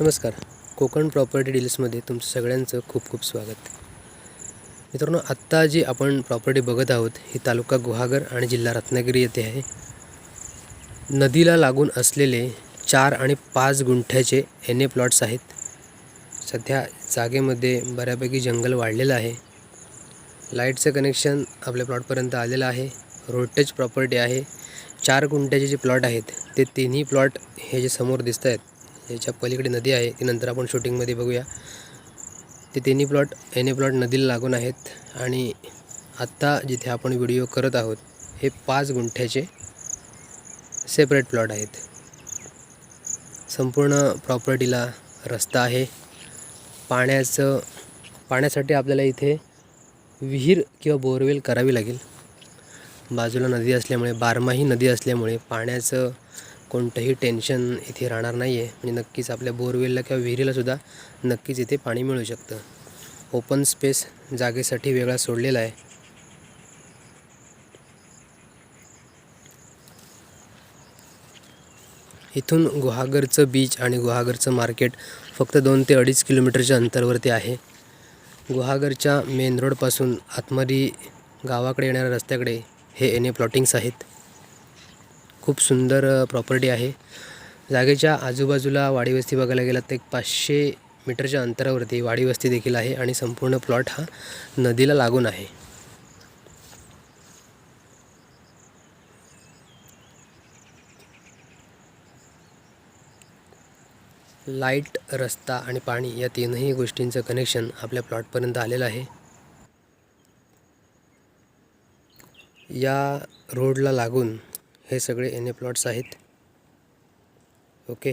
नमस्कार. कोकण प्रॉपर्टी डील्समध्ये तुमचं सगळ्यांचं खूप खूप स्वागत. मित्रांनो आत्ता जी आपण प्रॉपर्टी बघत आहोत ही तालुका गुहागर आणि जिल्हा रत्नागिरी येथे आहे. नदीला लागून असलेले चार आणि पाच गुंठ्याचे एन ए प्लॉट्स आहेत. सध्या जागेमध्ये बऱ्यापैकी जंगल वाढलेलं आहे. लाईटचं कनेक्शन आपल्या प्लॉटपर्यंत आलेलं आहे. रोडटच प्रॉपर्टी आहे. चार गुंठ्याचे जे प्लॉट आहेत ते तिन्ही प्लॉट हे जे समोर दिसत आहेत याच्या पलीकडे नदी आहे ती नंतर आपण शूटिंगमध्ये बघूया. ते तिन्ही प्लॉट एन ए प्लॉट नदीला लागून आहेत आणि आत्ता जिथे आपण व्हिडिओ करत आहोत हे पाच गुंठ्याचे सेपरेट प्लॉट आहेत. संपूर्ण प्रॉपर्टीला रस्ता आहे. पाण्याचं पाण्यासाठी आपल्याला इथे विहीर किंवा बोरवेल करावी लागेल. बाजूला नदी असल्यामुळे बारमाही नदी असल्यामुळे पाण्याचं कोणतंही टेन्शन इथे राहणार नाही आहे म्हणजे नक्कीच आपल्या बोरवेलला किंवा विहिरीलासुद्धा नक्कीच इथे पाणी मिळू शकतं. ओपन स्पेस जागेसाठी वेगळा सोडलेला आहे. इथून गुहागरचं बीच आणि गुहागरचं मार्केट फक्त दोन ते अडीच किलोमीटरच्या अंतरावरती आहे. गुहागरच्या मेन रोडपासून आतमरी गावाकडे येणाऱ्या रस्त्याकडे हे एन ए प्लॉटिंग्स आहेत. खूप सुंदर प्रॉपर्टी आहे. जागेच्या आजूबाजूला वाडी वस्ती बघायला गेलात तर एक पाचशे मीटरच्या अंतरावरती वाडी वस्ती देखील आहे आणि संपूर्ण प्लॉट हा नदीला लागून आहे. लाइट रस्ता आणि पाणी या तीनही गोष्टींचं कनेक्शन आपल्या प्लॉटपर्यंत आलेलं आहे. या रोडला लागून हे सगळे एन ए प्लॉट्स आहेत. ओके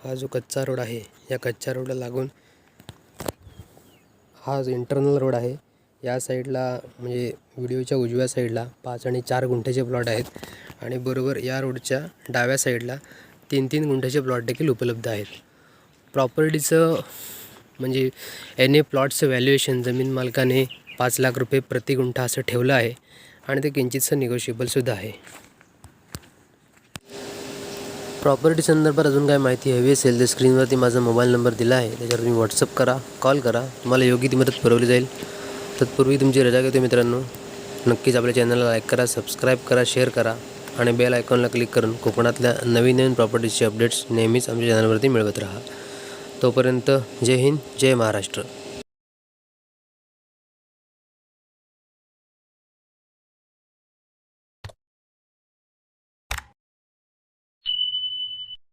हा जो कच्चा रोड आहे या कच्च्या रोडला लागून हा जो इंटरनल रोड आहे या साईडला म्हणजे व्हिडिओच्या उजव्या साईडला पाच आणि चार गुंठ्याचे प्लॉट आहेत आणि बरोबर या रोडच्या डाव्या साईडला तीन तीन गुंठ्याचे प्लॉट देखील उपलब्ध आहेत. प्रॉपर्टीचं म्हणजे एन ए प्लॉटचं व्हॅल्युएशन जमीन मालकाने पाच लाख रुपये प्रति गुंठा असं ठेवलं आहे आणि ते किंचितसं निगोशिएबलसुद्धा आहे. प्रॉपर्टी संदर्भात अजून काय माहिती हवी असेल तर स्क्रीनवरती माझा मोबाईल नंबर दिला आहे. त्याच्यावर तुम्ही व्हॉट्सअप करा कॉल करा. तुम्हाला योग्य ती मदत पुरवली जाईल. तत्पूर्वी तुमची रजा घेतो मित्रांनो. नक्कीच आपल्या चॅनलला लाईक करा सबस्क्राईब करा शेअर करा आणि बेल आयकॉनला क्लिक करून कोकणातल्या नवीन नवीन प्रॉपर्टीजचे अपडेट्स नेहमीच आमच्या चॅनलवरती मिळवत राहा. तोपर्यंत जय हिंद जय महाराष्ट्र.